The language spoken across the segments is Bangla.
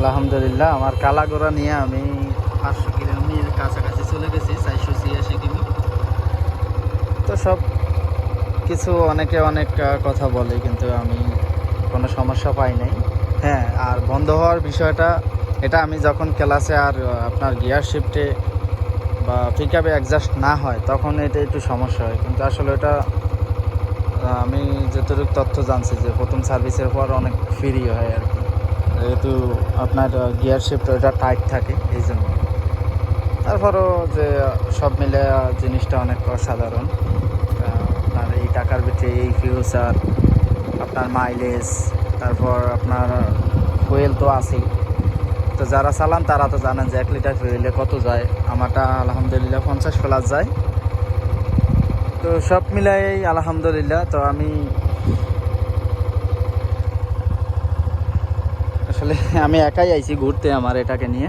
আলহামদুলিল্লাহ, আমার কালাগোড়া নিয়ে আমি পাঁচশো কিলোমিটার কাছাকাছি চলে গেছি, চারশো ছিয়াশি কিমি তো সব কিছু অনেকে অনেক কথা বলে, কিন্তু আমি কোনো সমস্যা পাই নাই। হ্যাঁ আর বন্ধ হওয়ার বিষয়টা, এটা আমি যখন ক্লাসে আর আপনার গিয়ার শিফটে বা পিক আপে অ্যাডজাস্ট না হয়, তখন এটা একটু সমস্যা হয়। কিন্তু আসলে এটা আমি যতটুকু তথ্য জানছি যে প্রথম সার্ভিসের পর অনেক ফ্রি হয় আর কি। যেহেতু আপনার গিয়ার শিফট ওটা টাইট থাকে, এই জন্য। তারপরও যে, সব মিলে জিনিসটা অনেক অসাধারণ। আপনার এই টাকার ভিতরে এই ফিউচার আপনার মাইলেজ তারপর আপনার ফুয়েল তো আছেই। তো যারা চালান, তারা তো জানেন যে এক লিটার ফুয়েলে কত যায়। আমারটা আলহামদুলিল্লাহ পঞ্চাশ প্লাস যায়। তো সব মিলাই আলহামদুলিল্লাহ। তো আমি আসলে আমি একাই আইছি ঘুরতে আমার এটাকে নিয়ে।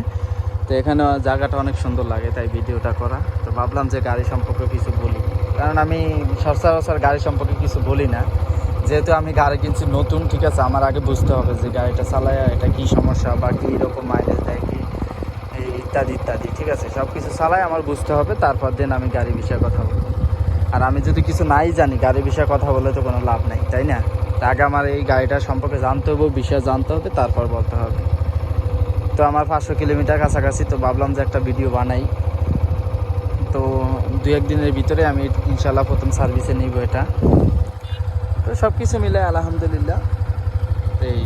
তো এখানে জায়গাটা অনেক সুন্দর লাগে তাই ভিডিওটা করা। তো ভাবলাম যে গাড়ি সম্পর্কে কিছু বলি। কারণ আমি সচরাচর গাড়ি সম্পর্কে কিছু বলি না। যেহেতু আমি গাড়ি কিনছি নতুন, ঠিক আছে? আমার আগে বুঝতে হবে যে গাড়িটা চালায় এটা কি সমস্যা বা কী রকম মাইলেজ দেয়, কি ইত্যাদি ইত্যাদি, ঠিক আছে? সব কিছু চালায় আমার বুঝতে হবে, তারপর দিন আমি গাড়ি বিষয়ে কথা বলব। আর আমি যদি কিছু নাই জানি, গাড়ি বিষয়ে কথা বলে তো কোনো লাভ নেই, তাই না? আগে আমার এই গাড়িটা সম্পর্কে জানতে হবে বিষয়ে জানতে হবে, তারপর বলতে হবে। তো আমার পাঁচশো কিলোমিটার কাছাকাছি, তো ভাবলাম যে একটা ভিডিও বানাই। তো দু একদিনের ভিতরে আমি ইনশাল্লাহ প্রথম সার্ভিসে নিব এটা। তো সব কিছু মিলে আলহামদুলিল্লাহ। এই